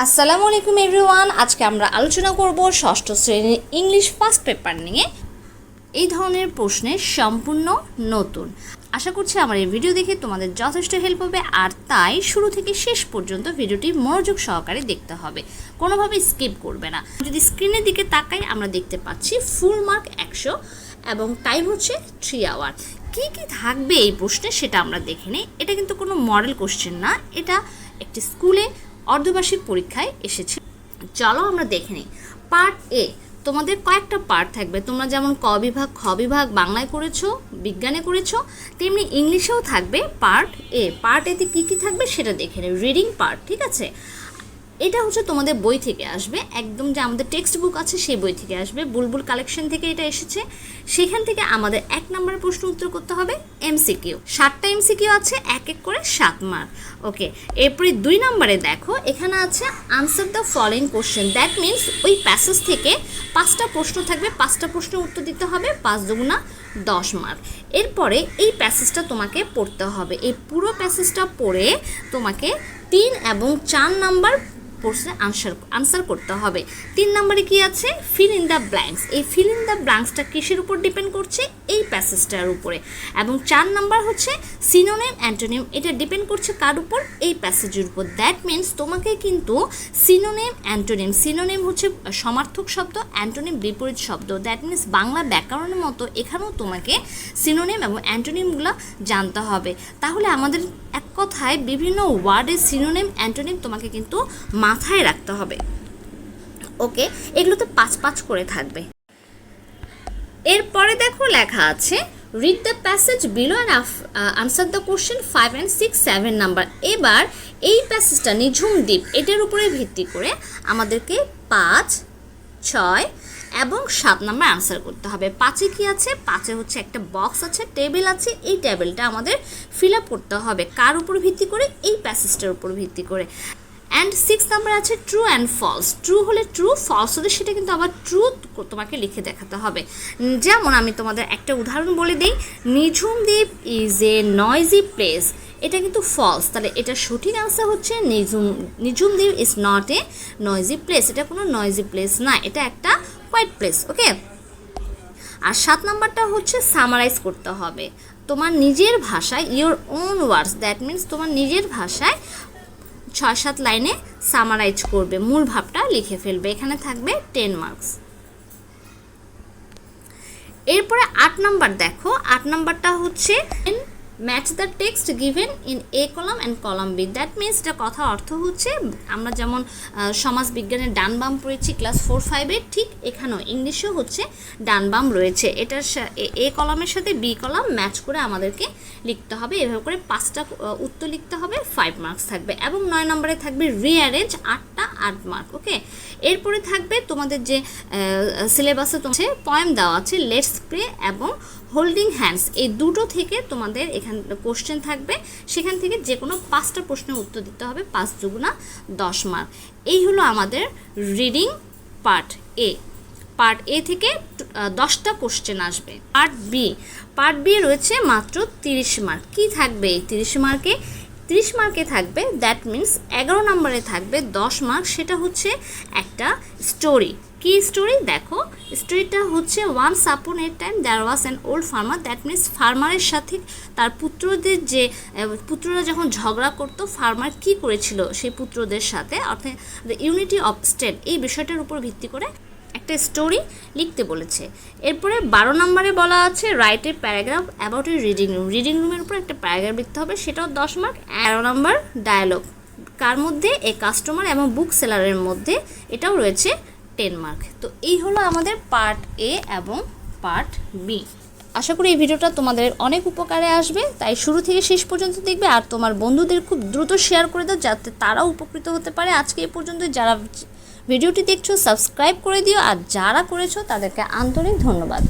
আসসালামু আলাইকুম এভরিওয়ান, আজকে আমরা আলোচনা করব ষষ্ঠ শ্রেণির ইংলিশ ফার্স্ট পেপার নিয়ে। এই ধরনের প্রশ্নের সম্পূর্ণ নতুন। আশা করছি আমার এই ভিডিও দেখে তোমাদের যথেষ্ট হেল্প হবে, আর তাই শুরু থেকে শেষ পর্যন্ত ভিডিওটি মনোযোগ সহকারে দেখতে হবে। কোনোভাবে স্কিপ করবে না। যদি স্ক্রিনের দিকে তাকাই, আমরা দেখতে পাচ্ছি ফুল মার্ক একশো এবং টাইম হচ্ছে থ্রি আওয়ার কী কী থাকবে এই প্রশ্নে সেটা আমরা দেখে নিই। এটা কিন্তু কোনো মডেল কোশ্চেন না। এটা একটি স্কুলে অর্ধবার্ষিক পরীক্ষায় এসেছে। চলো আমরা দেখে নিই। পার্ট এ তোমাদের কয়েকটা পার্ট থাকবে। তোমরা যেমন ক বিভাগ, খ বিভাগ বাংলায় করেছ, বিজ্ঞানে করেছ, তেমনি ইংলিশেও থাকবে পার্ট এ পার্ট এতে কী কী থাকবে সেটা দেখে নেই। রিডিং পার্ট ঠিক আছে? এটা হচ্ছে তোমাদের বই থেকে আসবে। একদম যে আমাদের টেক্সট বুক আছে সেই বই থেকে আসবে। বুলবুল কালেকশন থেকে এটা এসেছে। সেখান থেকে আমাদের এক নম্বর প্রশ্ন উত্তর করতে হবে এমসিকিউ সাতটা এমসিকিউ আছে, এক এক করে সাত মার্ক ওকে এরপরে দুই নম্বরে দেখো, এখানে আছে answer the following question that means ওই প্যাসেজ থেকে পাঁচটা প্রশ্ন থাকবে, পাঁচটা প্রশ্নের উত্তর দিতে হবে, পাঁচ দুগুণা দশ মার্ক এরপরে এই প্যাসেজটা তোমাকে পড়তে হবে। এই পুরো প্যাসেজটা পড়ে তোমাকে তিন এবং চার নাম্বার প্রশ্নে আনসার আনসার করতে হবে। তিন নম্বরে কি আছে? ফিল ইন দ্য ব্ল্যাঙ্কস এই ফিল ইন দ্য ব্ল্যাঙ্কসটা কিসের উপর ডিপেন্ড করছে? এই প্যাসেজটার উপরে। এবং চার নাম্বার হচ্ছে সিনোনিম অ্যান্টোনিম এটা ডিপেন্ড করছে কার উপর? এই প্যাসেজের উপর। দ্যাট মিন্স তোমাকে কিন্তু সিনোনিম অ্যান্টোনিম সিনোনিম হচ্ছে সমার্থক শব্দ অ্যান্টোনিম বিপরীত শব্দ। দ্যাট মিন্স বাংলা ব্যাকরণের মতো এখানেও তোমাকে সিনোনিম এবং অ্যান্টোনিমগুলো জানতে হবে। তাহলে আমাদের এক কথায় বিভিন্ন ওয়ার্ডের সিনোনিম, অ্যান্টোনিম তোমাকে কিন্তু মাথায় রাখতে হবে। ওকে, এগুলোতে পাঁচ পাঁচ করে থাকবে। এরপরে দেখো লেখা আছে read the passage below and answer the question five and six seven number এবার এই প্যাসেজটা নিঝুম দ্বীপ, এটার উপরে ভিত্তি করে আমাদেরকে পাঁচ, ছয় এবং সাত নাম্বার আনসার করতে হবে। পাঁচে কি আছে? পাঁচে হচ্ছে একটা বক্স আছে টেবিল আছে, এই টেবিলটা আমাদের ফিল আপ করতে হবে। কার উপর ভিত্তি করে? এই প্যাসেজটার উপর ভিত্তি করে। অ্যান্ড সিক্স নাম্বার আছে ট্রু অ্যান্ড ফলস ট্রু হলে ট্রু ফলস হলে সেটা কিন্তু আবার ট্রু তোমাকে লিখে দেখাতে হবে। যেমন আমি তোমাদের একটা উদাহরণ বলে দিই। নিঝুম Dwip is a noisy place এটা কিন্তু ফলস তাহলে এটা সঠিক আনসার হচ্ছে Nijhum Nijhum Dwip is not a noisy place এটা কোনো নয়জি প্লেস না। এটা একটা হোয়াইট প্লেস ওকে আর সাত নাম্বারটা হচ্ছে সামারাইজ করতে হবে। তোমার নিজের ভাষায় your own words that means তোমার নিজের ভাষায় ছয় সাত লাইনে সামারাইজ করবে, মূল ভাবটা লিখে ফেলবে। এখানে থাকবে টেন মার্কস এরপরে আট নাম্বার দেখো, আট নাম্বারটা হচ্ছে match the text given in A column and column B that means এটা কথা অর্থ হচ্ছে, আমরা যেমন সমাজ বিজ্ঞানের ডান বাম পড়েছি ক্লাস ফোর ফাইভে ঠিক এখানেও ইংলিশেও হচ্ছে ডান বাম রয়েছে। এটার এ- কলামের সাথে বি কলাম ম্যাচ করে আমাদেরকে লিখতে হবে। এভাবে করে পাঁচটা উত্তর লিখতে হবে ফাইভ মার্কস থাকবে এবং নয় নম্বরে থাকবে রিঅ্যারেঞ্জ আটটা আট মার্ক ওকে এরপরে থাকবে তোমাদের যে সিলেবাসে তোমার পয়েম দেওয়া আছে লেটস প্লে এবং হোল্ডিং হ্যান্ডস এই দুটো থেকে তোমাদের এখান কোশ্চেন থাকবে, সেখান থেকে যে কোনো পাঁচটা প্রশ্নের উত্তর দিতে হবে, পাঁচ দুগুণা দশ মার্ক এই হলো আমাদের reading part A part A থেকে দশটা কোশ্চেন আসবে। পার্ট বি পার্ট বি রয়েছে মাত্র তিরিশ মার্ক কি থাকবে এই তিরিশ মার্কে তিরিশ মার্কে থাকবে দ্যাট মিন্স এগারো নম্বরে থাকবে দশ মার্ক সেটা হচ্ছে একটা স্টোরি কি স্টোরি দেখো স্টোরিটা হচ্ছে ওয়ান সাপন এর time there was an old farmer that means ফার্মারের সাথে তার পুত্রদের যে পুত্ররা যখন ঝগড়া করতো ফার্মার কি করেছিল সেই পুত্রদের সাথে? অর্থাৎ দ্য ইউনিটি অফ স্টেট এই বিষয়টার উপর ভিত্তি করে একটা স্টোরি লিখতে বলেছে। এরপরে বারো নম্বরে বলা আছে write paragraph about a reading room reading রুমের উপর একটা প্যারাগ্রাফ লিখতে হবে, সেটাও দশ মার্ক এগারো নম্বর ডায়ালগ কার মধ্যে? এ কাস্টমার এবং বুক সেলারের মধ্যে এটাও রয়েছে। টেন মার্ক তো এই হলো আমাদের পার্ট এ এবং পার্ট বি আশা করি এই ভিডিওটা তোমাদের অনেক উপকারে আসবে। তাই শুরু থেকে শেষ পর্যন্ত দেখবে আর তোমার বন্ধুদের খুব দ্রুত শেয়ার করে দাও যাতে তারাও উপকৃত হতে পারে। আজকে এ পর্যন্ত যারা ভিডিওটি দেখছ সাবস্ক্রাইব করে দিও। আর যারা করেছ, তাদেরকে আন্তরিক ধন্যবাদ।